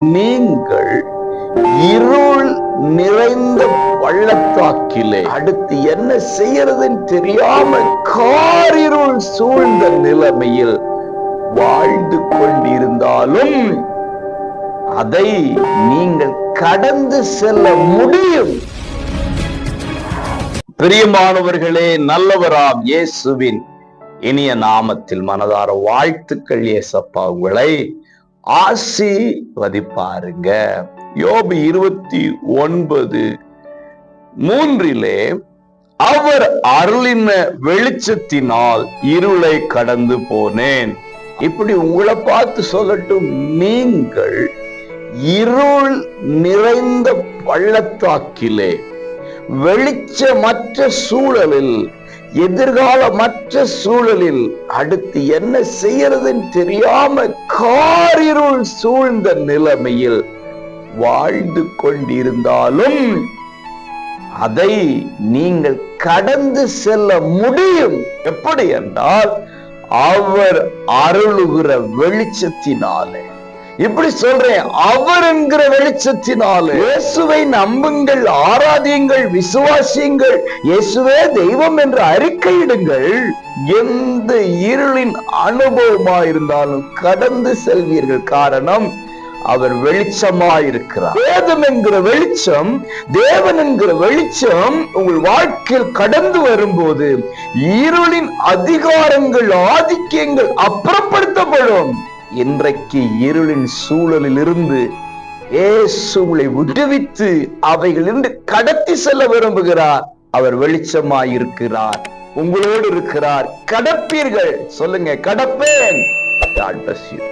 நீங்கள் இருள் நிறைந்த பள்ளத்தாக்கிலே அடுத்து என்ன செய்யறதுன்னு தெரியாம காரிருள் சூழ்ந்த நிலைமையில் வாழ்ந்து கொண்டிருந்தாலும் அதை நீங்கள் கடந்து செல்ல முடியும். பிரியமானவர்களே நல்லவராம் இயேசுவின் இனிய நாமத்தில் மனதார வாழ்த்துக்கள் இயேசப்பா உங்களை ஆசீர்வதிப்பாருங்க. யோபு இருபத்தி ஒன்பது மூன்றிலே அவர் அருளின வெளிச்சத்தினால் இருளை கடந்து போனேன். இப்படி உங்களை பார்த்து சொல்லட்டும் நீங்கள் இருள் நிறைந்த பள்ளத்தாக்கிலே வெளிச்சமற்ற சூழலில் எதிர்காலமற்ற சூழலில் அடுத்து என்ன செய்யறதுன்னு தெரியாம காரிருள் சூழ்ந்த நிலைமையில் வாழ்ந்து கொண்டிருந்தாலும் அதை நீங்கள் கடந்து செல்ல முடியும். எப்படி என்றால் அவர் அருளுகிற வெளிச்சத்தினாலே. இப்படி சொல்றேன் அவர் என்கிற வெளிச்சத்தினால இயேசுவை நம்புங்கள் ஆராதியுங்கள் விசுவாசியுங்கள். இயேசுவே தெய்வம் என்று அறிக்கையிடுங்கள். எந்த இருளின் அனுபவமா இருந்தாலும் கடந்து செல்வீர்கள். காரணம் அவர் வெளிச்சமா இருக்கிறார் வேதம் என்கிற வெளிச்சம் தேவன் என்கிற வெளிச்சம் உங்கள் வாழ்க்கையில் கடந்து வரும்போது இருளின் அதிகாரங்கள் ஆதிக்கியங்கள் அப்புறப்படுத்தப்படும். இன்றைக்கு இருளின் சூழலில் இருந்து விடுவித்து அவைகளிலிருந்து கடத்தி செல்ல விரும்புகிறார். அவர் வெளிச்சமாயிருக்கிறார். உங்களோடு இருக்கிறார். கடப்பீர்கள். சொல்லுங்க கடப்பேன். God bless you.